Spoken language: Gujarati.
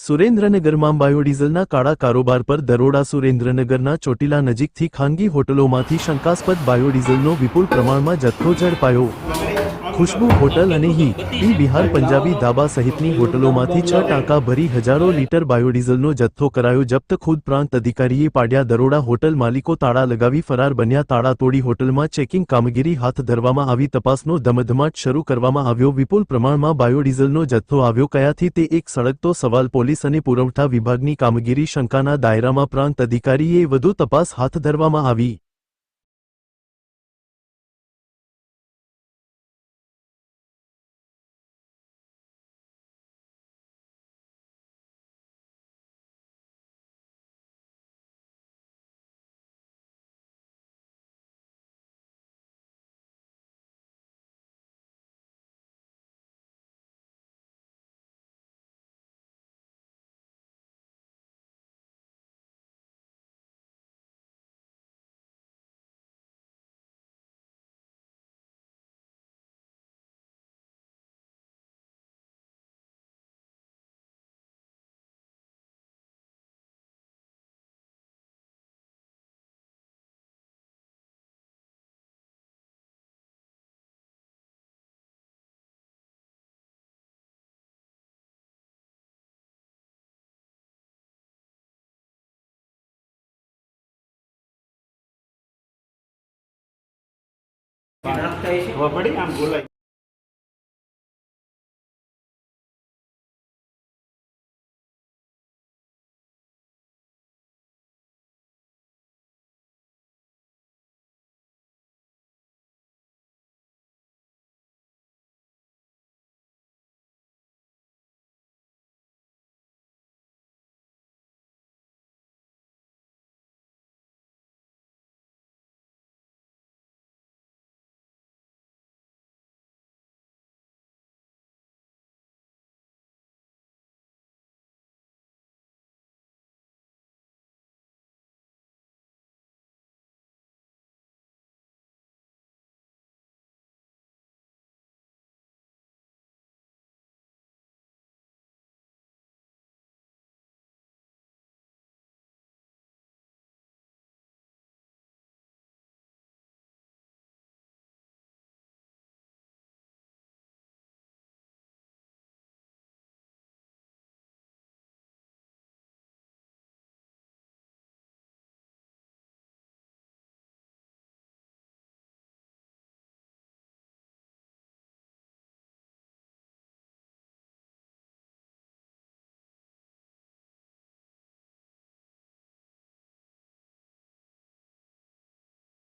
સુરેન્દ્રનગરમાં બાયોડીઝલના કાળા કારોબાર પર દરોડા સુરેન્દ્રનગરના ચોટીલા નજીકથી ખાનગી હોટલોમાંથી શંકાસ્પદ બાયોડીઝલનો વિપુલ પ્રમાણમાં જથ્થો ઝડપાયો. ખુશ્બુ હોટલ અને હી. ઈ બિહાર પંજાબી ધાબા સહિતની હોટલોમાંથી છ ટાંકા ભરી હજારો લીટર બાયોડીઝલનો જથ્થો કરાયો જપ્ત ખુદ પ્રાંત અધિકારીએ પાડ્યા દરોડા હોટલ માલિકો તાળા લગાવી ફરાર બન્યા તાળા તોડી હોટલમાં ચેકિંગ કામગીરી હાથ ધરવામાં આવી તપાસનો ધમધમાટ શરૂ કરવામાં આવ્યો. વિપુલ પ્રમાણમાં બાયોડીઝલનો જથ્થો આવ્યો કયાથી તે એક સળગતો સવાલ પોલીસ અને પુરવઠા વિભાગની કામગીરી શંકાના દાયરામાં પ્રાંત અધિકારીએ વધુ તપાસ હાથ ધરવામાં આવી. ખબર પડી? આમ બોલાય.